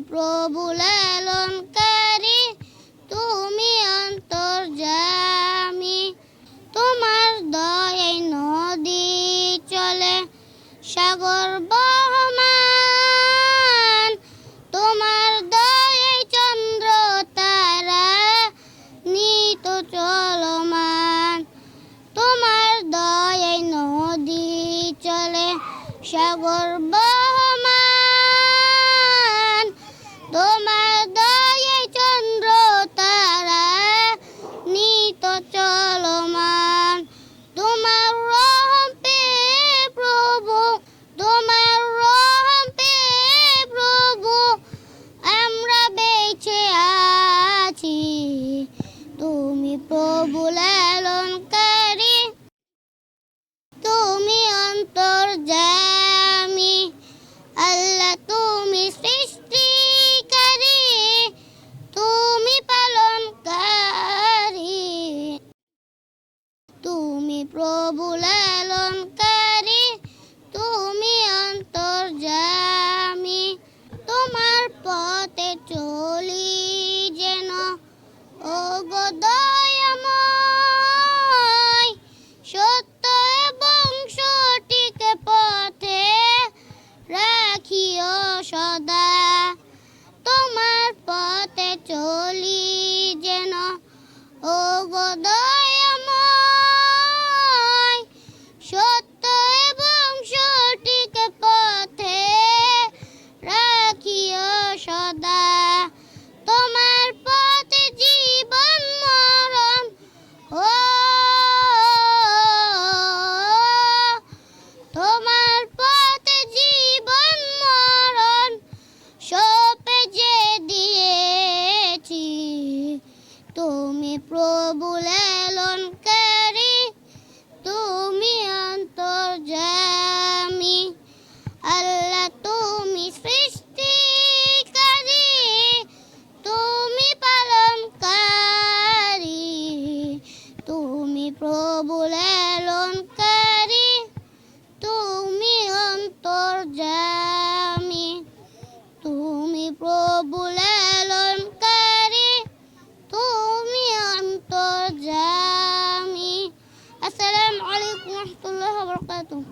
প্রভু লালনকারী তুমি অন্তর্যামী। তোমার দয়ায় নদী চলে, সাগর বহমান। তোমার দয়ায় চন্দ্র তারা, নিত চলমান। তোমার দয়ায় নদী চলে, সাগর প্রভু লালনকারী তুমি অন্তর জামি তোমার পথে চলি যেন ও পথে রাখিও সদা। সদা তোমার পথে জীবন মরণ। ও, তোমার পথে জীবন মরণ। সপে যে দিয়েছি, তুমি প্রভু লেলনকারী, তুমি অন্তর্জামি আল্লাহ, তুমি colocado.